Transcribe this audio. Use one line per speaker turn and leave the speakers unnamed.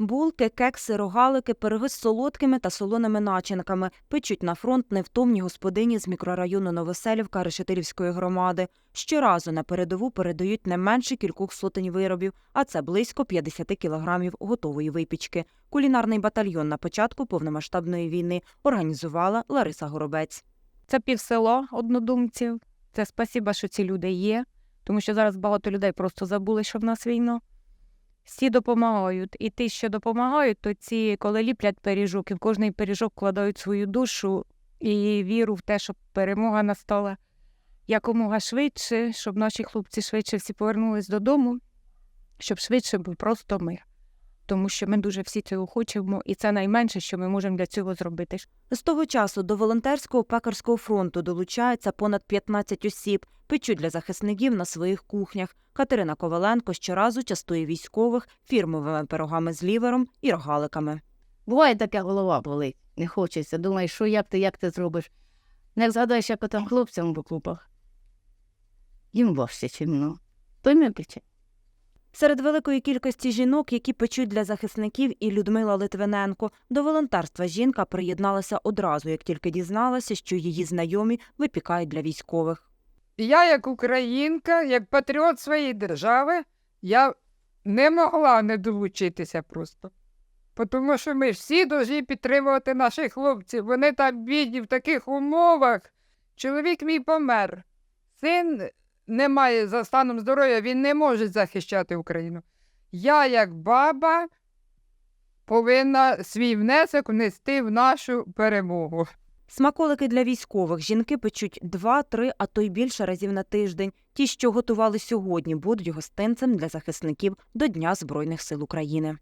Булки, кекси, рогалики, пироги з солодкими та солоними начинками печуть на фронт невтомні господині з мікрорайону Новоселівка Решетилівської громади. Щоразу на передову передають не менше кількох сотень виробів, а це близько 50 кілограмів готової випічки. Кулінарний батальйон на початку повномасштабної війни організувала Лариса Горобець.
Це півсело однодумців. Це спасіба, що ці люди є, тому що зараз багато людей просто забули, що в нас війна. Всі допомагають. І ті, що допомагають, то ці, коли ліплять пиріжок, і в кожний пиріжок вкладають свою душу і віру в те, щоб перемога настала якомога швидше, щоб наші хлопці швидше всі повернулись додому, щоб швидше був просто мир. Тому що ми дуже всі цього хочемо, і це найменше, що ми можемо для цього зробити.
З того часу до волонтерського пекарського фронту долучається понад 15 осіб, печуть для захисників на своїх кухнях. Катерина Коваленко щоразу частує військових фірмовими пирогами з лівером і рогаликами.
Буває таке голова болить, не хочеться. Думаєш, що як ти, як ти зробиш. Не згадаєш, як там хлопцям в окопах. Їм важче, чим ну. То й ми пече.
Серед великої кількості жінок, які печуть для захисників, і Людмила Литвиненко. До волонтерства жінка приєдналася одразу, як тільки дізналася, що її знайомі випікають для військових.
Я, як українка, як патріот своєї держави, я не могла не долучитися просто. Тому що ми всі повинні підтримувати наших хлопців. Вони там бідні в таких умовах. Чоловік мій помер. Син не має за станом здоров'я, він не може захищати Україну. Я, як баба, повинна свій внесок внести в нашу перемогу.
Смаколики для військових жінки печуть два-три, а то й більше разів на тиждень. Ті, що готували сьогодні, будуть гостинцем для захисників до Дня Збройних сил України.